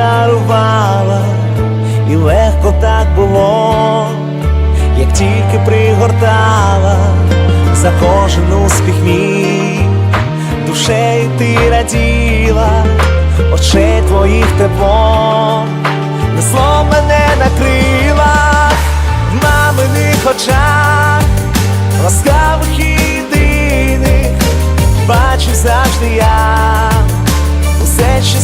дарувала, і легко так було, як тільки пригортала. За кожен успіх мій, душею ти раділа, очей твоїх тепло, несло мене на крилах, в маминих очах, ласкавих єдиних, бачу завжди я. Усе, що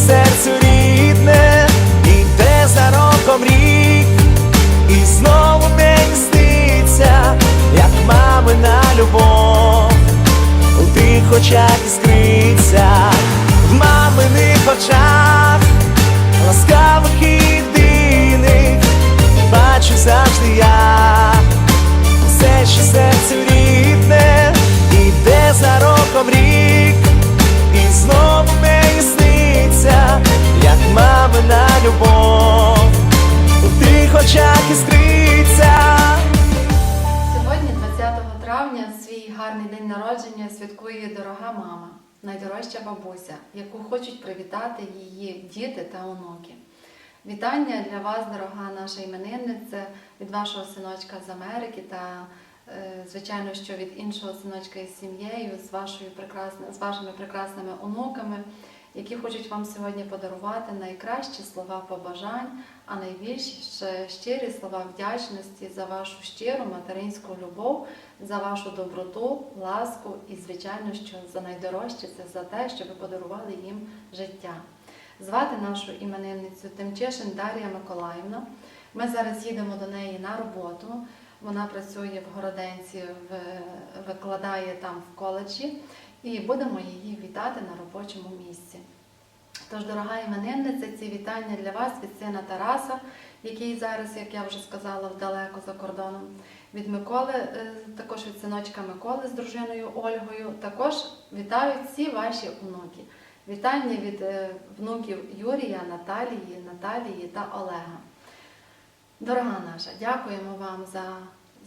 очах найдорожча бабуся, яку хочуть привітати її діти та онуки. Вітання для вас, дорога наша іменинниця, від вашого синочка з Америки та, е, звичайно, що від іншого синочка із сім'єю, з, вашою з вашими прекрасними онуками, які хочуть вам сьогодні подарувати найкращі слова побажань, а найбільше щирі слова вдячності за вашу щиру материнську любов, за вашу доброту, ласку і, звичайно, що за найдорожче це за те, що ви подарували їм життя. Звати нашу іменинницю Тимчишин Дар'я Миколаївна. Ми зараз їдемо до неї на роботу. Вона працює в Городенці, викладає там в коледжі, і будемо її вітати на робочому місці. Тож, дорога іменинниця, ці вітання для вас від сина Тараса, який зараз, як я вже сказала, далеко за кордоном. Від Миколи, е, також від синочка Миколи з дружиною Ольгою. Також вітають всі ваші онуки. Вітання від е, внуків Юрія, Наталії, Наталії та Олега. Дорога наша, дякуємо вам за,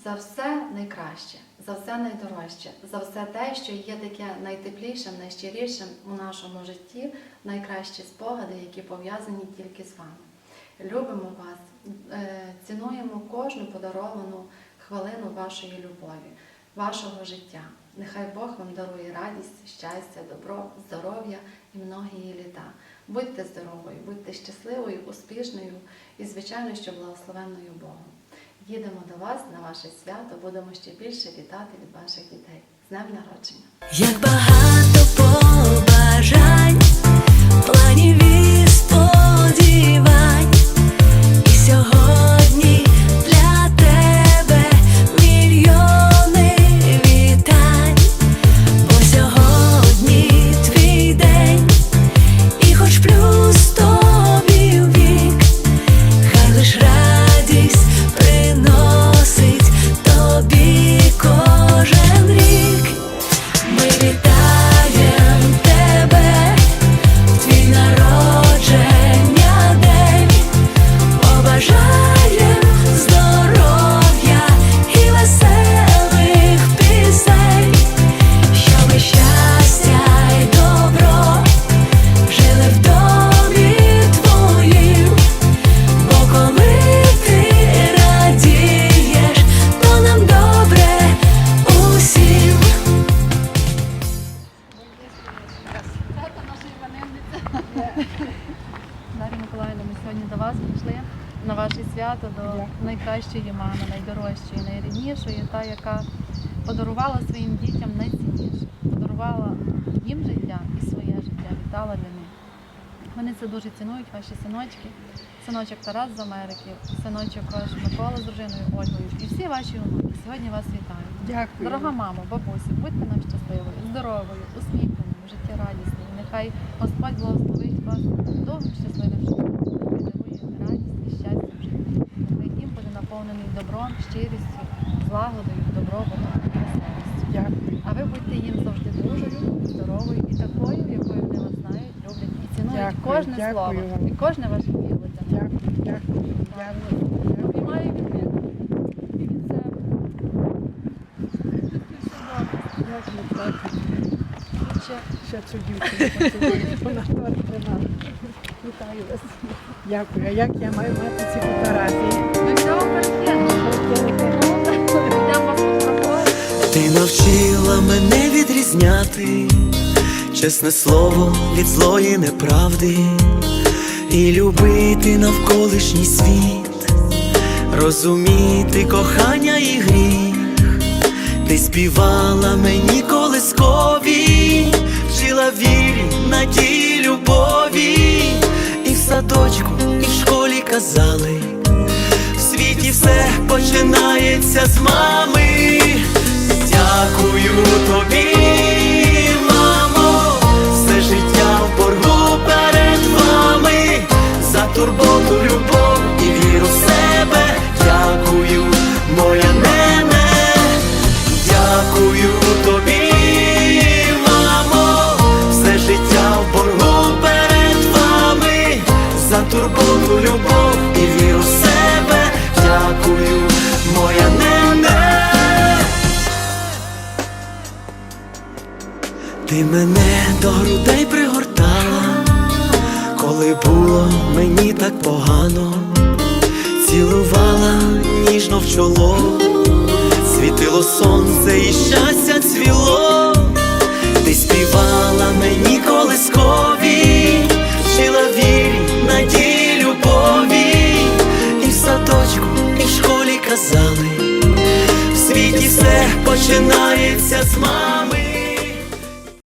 за все найкраще, за все найдорожче, за все те, що є таке найтеплішим, найщирішим у нашому житті, найкращі спогади, які пов'язані тільки з вами. Любимо вас, е, цінуємо кожну подаровану хвилину вашої любові, вашого життя. Нехай Бог вам дарує радість, щастя, добро, здоров'я і многії літа. Будьте здоровою, будьте щасливою, успішною і, звичайно, що благословенною Богом. Їдемо до вас на ваше свято, будемо ще більше вітати від ваших дітей. З днем народження! Як багато Дар'я Миколаївна, ми сьогодні до вас прийшли на ваше свято до найкращої мами, найдорожчої, найріднішої, та, яка подарувала своїм дітям найцінніше, подарувала їм життя і своє життя, віддала для них. Вони це дуже цінують, ваші синочки, синочок Тарас з Америки, синочок ваш Микола з дружиною Ольгою і всі ваші онуки. Сьогодні вас вітають. Дякую. Дорога мамо, бабусі, будьте нам щасливою, здоровою, усміхненою, життєрадісною. Нехай Господь благословить вас довгим щасливим життям, дарує радість і щастя в житті. яким буде наповнений добром, щирістю, злагодою, добробутом і веселістю. Дякую. А ви будьте їм завжди дружою, здоровою і такою, якою вони вас знають, люблять і цінують Дякую, кожне дякую слово і кожне ваше втілення. Дякую, дякую, дякую. Обіймаю від них і від себе. Дякую, дякую. Ще Ще цю дівчину вона тримала. Вітаю вас. Дякую. А як я маю мати ці фотографії? Фотографувати. Ти навчила мене відрізняти чесне слово від злої неправди і любити навколишній світ, розуміти кохання і гріх. Ти співала мені колискові, вірі, тій любові, і в садочку, і в школі казали. В світі все починається з мами. Дякую тобі, Ти мене до грудей пригортала, коли було мені так погано, цілувала ніжно в чоло, світило сонце і щастя цвіло, ти співала мені колискові, вчила вірі, надії, любові, і в садочку, і в школі казали. В світі все починається